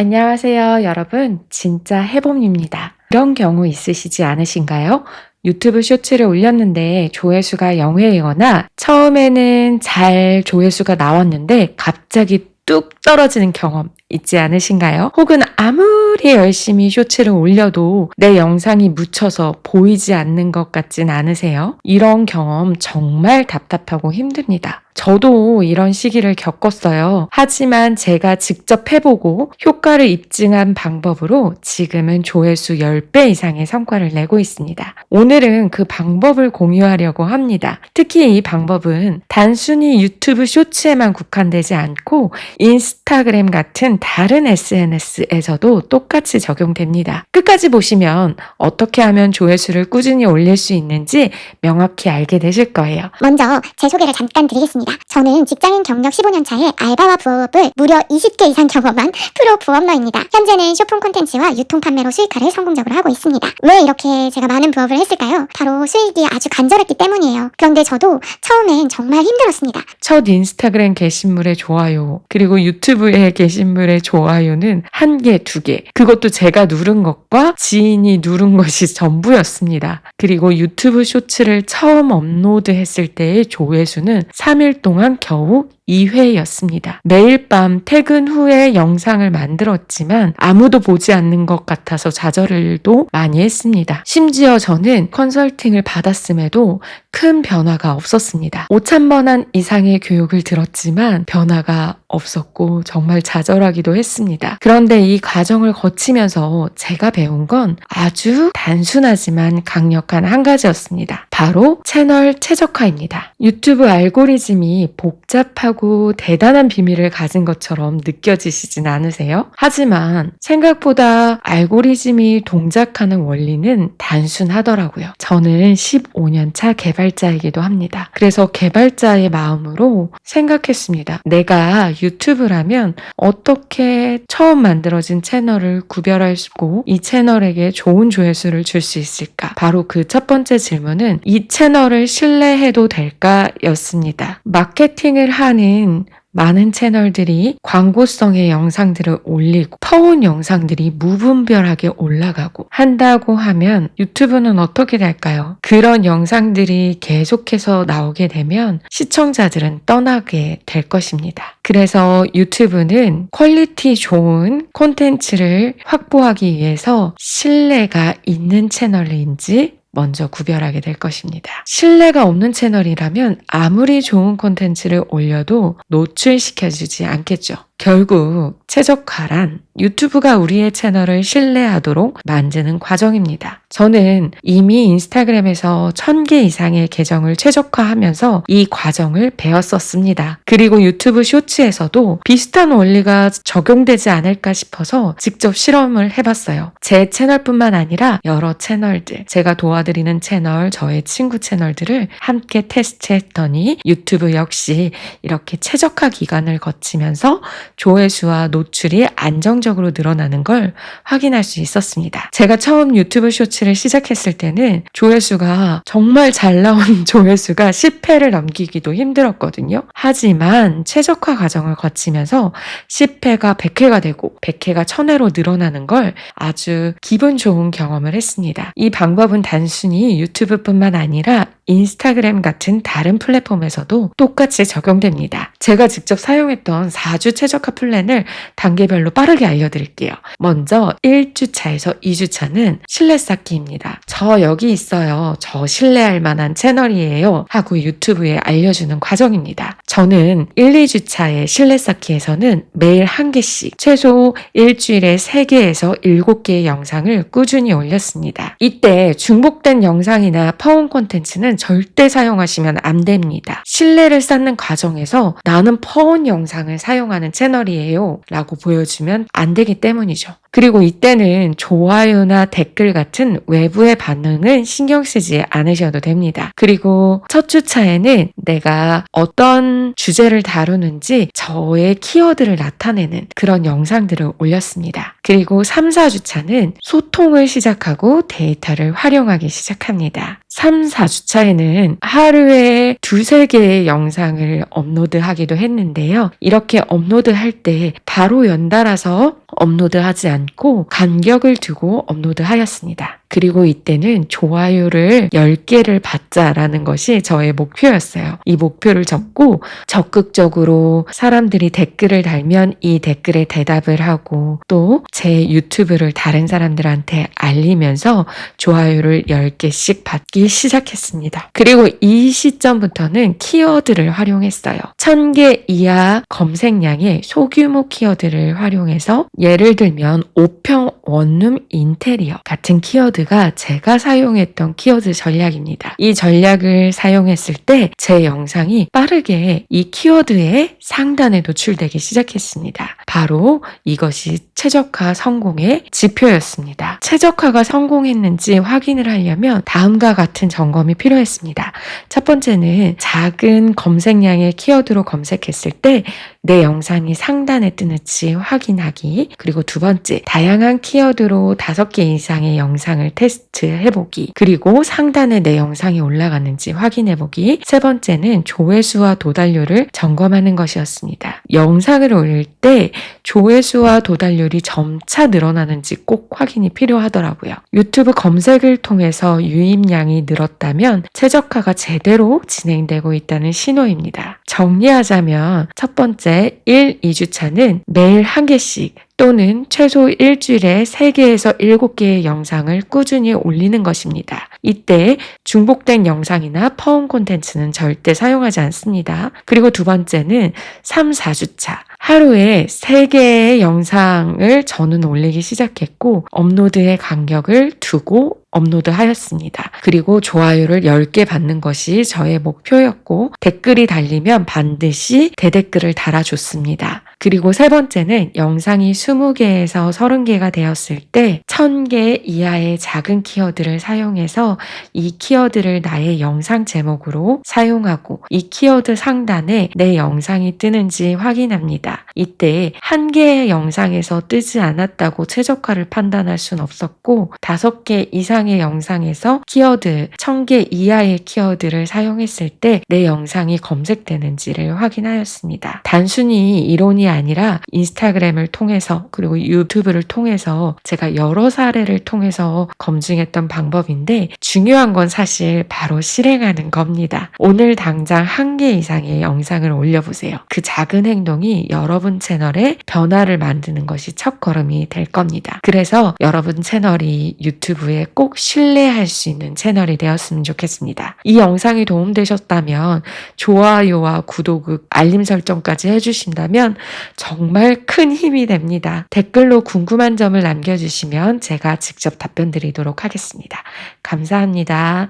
안녕하세요, 여러분. 진짜 해봄입니다. 이런 경우 있으시지 않으신가요? 유튜브 쇼츠를 올렸는데 조회수가 0회이거나 처음에는 잘 조회수가 나왔는데 갑자기 뚝 떨어지는 경험 있지 않으신가요? 혹은 아무리 열심히 쇼츠를 올려도 내 영상이 묻혀서 보이지 않는 것 같진 않으세요? 이런 경험 정말 답답하고 힘듭니다. 저도 이런 시기를 겪었어요. 하지만 제가 직접 해보고 효과를 입증한 방법으로 지금은 조회수 10배 이상의 성과를 내고 있습니다. 오늘은 그 방법을 공유하려고 합니다. 특히 이 방법은 단순히 유튜브 쇼츠에만 국한되지 않고 인스타그램 같은 다른 SNS에서도 똑같이 적용됩니다. 끝까지 보시면 어떻게 하면 조회수를 꾸준히 올릴 수 있는지 명확히 알게 되실 거예요. 먼저 제 소개를 잠깐 드리겠습니다. 저는 직장인 경력 15년 차에 알바와 부업을 무려 20개 이상 경험한 프로 부업러입니다. 현재는 쇼핑 콘텐츠와 유통 판매로 수익화를 성공적으로 하고 있습니다. 왜 이렇게 제가 많은 부업을 했을까요? 바로 수익이 아주 간절했기 때문이에요. 그런데 저도 처음엔 정말 힘들었습니다. 첫 인스타그램 게시물의 좋아요, 그리고 유튜브의 게시물의 좋아요는 한 개, 두 개. 그것도 제가 누른 것과 지인이 누른 것이 전부였습니다. 그리고 유튜브 쇼츠를 처음 업로드했을 때의 조회수는 3일 동안 겨우 2회였습니다. 매일 밤 퇴근 후에 영상을 만들었지만 아무도 보지 않는 것 같아서 좌절도 많이 했습니다. 심지어 저는 컨설팅을 받았음에도 큰 변화가 없었습니다. 5천번 원 이상의 교육을 들었지만 변화가 없었고 정말 좌절하기도 했습니다. 그런데 이 과정을 거치면서 제가 배운 건 아주 단순하지만 강력한 한 가지였습니다. 바로 채널 최적화입니다. 유튜브 알고리즘이 복잡하고 대단한 비밀을 가진 것처럼 느껴지시진 않으세요? 하지만 생각보다 알고리즘이 동작하는 원리는 단순하더라고요. 저는 15년 차 개발자이기도 합니다. 그래서 개발자의 마음으로 생각했습니다. 내가 유튜브라면 어떻게 처음 만들어진 채널을 구별하고 이 채널에게 좋은 조회수를 줄 수 있을까? 바로 그 첫 번째 질문은 이 채널을 신뢰해도 될까? 였습니다. 마케팅을 하는 많은 채널들이 광고성의 영상들을 올리고 퍼온 영상들이 무분별하게 올라가고 한다고 하면 유튜브는 어떻게 될까요? 그런 영상들이 계속해서 나오게 되면 시청자들은 떠나게 될 것입니다. 그래서 유튜브는 퀄리티 좋은 콘텐츠를 확보하기 위해서 신뢰가 있는 채널인지 먼저 구별하게 될 것입니다. 신뢰가 없는 채널이라면 아무리 좋은 콘텐츠를 올려도 노출시켜주지 않겠죠. 결국 최적화란 유튜브가 우리의 채널을 신뢰하도록 만드는 과정입니다. 저는 이미 인스타그램에서 1000개 이상의 계정을 최적화하면서 이 과정을 배웠었습니다. 그리고 유튜브 쇼츠에서도 비슷한 원리가 적용되지 않을까 싶어서 직접 실험을 해봤어요. 제 채널뿐만 아니라 여러 채널들, 제가 도와드리는 채널, 저의 친구 채널들을 함께 테스트했더니 유튜브 역시 이렇게 최적화 기간을 거치면서 조회수와 노출이 안정적으로 늘어나는 걸 확인할 수 있었습니다. 제가 처음 유튜브 쇼츠를 시작했을 때는 조회수가 정말 잘 나온 조회수가 10회를 넘기기도 힘들었거든요. 하지만 최적화 과정을 거치면서 10회가 100회가 되고 100회가 1000회로 늘어나는 걸 아주 기분 좋은 경험을 했습니다. 이 방법은 단순히 유튜브뿐만 아니라 인스타그램 같은 다른 플랫폼에서도 똑같이 적용됩니다. 제가 직접 사용했던 4주 최적화 플랜을 단계별로 빠르게 알려드릴게요. 먼저 1주차에서 2주차는 신뢰 쌓기입니다. 저 여기 있어요. 저 신뢰할 만한 채널이에요. 하고 유튜브에 알려주는 과정입니다. 저는 1, 2주차의 신뢰 쌓기에서는 매일 한 개씩 최소 일주일에 3개에서 7개의 영상을 꾸준히 올렸습니다. 이때 중복된 영상이나 파원 콘텐츠는 절대 사용하시면 안 됩니다. 신뢰를 쌓는 과정에서 나는 퍼온 영상을 사용하는 채널 이에요 라고 보여주면 안 되기 때문이죠. 그리고 이때는 좋아요나 댓글 같은 외부의 반응은 신경 쓰지 않으셔도 됩니다. 그리고 첫 주차에는 내가 어떤 주제를 다루는지 저의 키워드를 나타내는 그런 영상들을 올렸습니다. 그리고 3, 4주차는 소통을 시작하고 데이터를 활용하기 시작합니다. 3, 4주차에는 하루에 두세 개의 영상을 업로드하기도 했는데요. 이렇게 업로드할 때 바로 연달아서 업로드하지 않고 간격을 두고 업로드하였습니다. 그리고 이때는 좋아요를 10개를 받자라는 것이 저의 목표였어요. 이 목표를 적고 적극적으로 사람들이 댓글을 달면 이 댓글에 대답을 하고 또 제 유튜브를 다른 사람들한테 알리면서 좋아요를 10개씩 받기 시작했습니다. 그리고 이 시점부터는 키워드를 활용했어요. 1000개 이하 검색량의 소규모 키워드를 활용해서 예를 들면 5평 원룸 인테리어 같은 키워드가 제가 사용했던 키워드 전략입니다. 이 전략을 사용했을 때 제 영상이 빠르게 이 키워드의 상단에 노출되기 시작했습니다. 바로 이것이 최적화 성공의 지표였습니다. 최적화가 성공했는지 확인을 하려면 다음과 같은 점검이 필요했습니다. 첫 번째는 작은 검색량의 키워드로 검색했을 때 내 영상이 상단에 뜨는지 확인하기. 그리고 두 번째, 다양한 키워드로 다섯 개 이상의 영상을 테스트해보기. 그리고 상단에 내 영상이 올라갔는지 확인해보기. 세 번째는 조회수와 도달률을 점검하는 것이었습니다. 영상을 올릴 때 조회수와 도달률이 점차 늘어나는지 꼭 확인이 필요하더라고요. 유튜브 검색을 통해서 유입량이 늘었다면 최적화가 제대로 진행되고 있다는 신호입니다. 정리하자면 첫 번째 1, 2주차는 매일 한 개씩 또는 최소 일주일에 3개에서 7개의 영상을 꾸준히 올리는 것입니다. 이때 중복된 영상이나 퍼온 콘텐츠는 절대 사용하지 않습니다. 그리고 두 번째는 3, 4주차. 하루에 3개의 영상을 저는 올리기 시작했고 업로드의 간격을 두고 업로드 하였습니다. 그리고 좋아요를 10개 받는 것이 저의 목표였고 댓글이 달리면 반드시 대댓글을 달아줬습니다. 그리고 세 번째는 영상이 20개에서 30개가 되었을 때 1000개 이하의 작은 키워드를 사용해서 이 키워드를 나의 영상 제목으로 사용하고 이 키워드 상단에 내 영상이 뜨는지 확인합니다. 이때 한 개의 영상에서 뜨지 않았다고 최적화를 판단할 순 없었고 다섯 개 이상 의 영상에서 키워드 1000개 이하의 키워드를 사용했을 때 내 영상이 검색되는지를 확인하였습니다. 단순히 이론이 아니라 인스타그램을 통해서 그리고 유튜브를 통해서 제가 여러 사례를 통해서 검증했던 방법인데 중요한 건 사실 바로 실행하는 겁니다. 오늘 당장 한 개 이상의 영상을 올려보세요. 그 작은 행동이 여러분 채널에 변화를 만드는 것이 첫 걸음이 될 겁니다. 그래서 여러분 채널이 유튜브에 꼭 신뢰할 수 있는 채널이 되었으면 좋겠습니다. 이 영상이 도움되셨다면 좋아요와 구독, 알림 설정까지 해주신다면 정말 큰 힘이 됩니다. 댓글로 궁금한 점을 남겨주시면 제가 직접 답변 드리도록 하겠습니다. 감사합니다.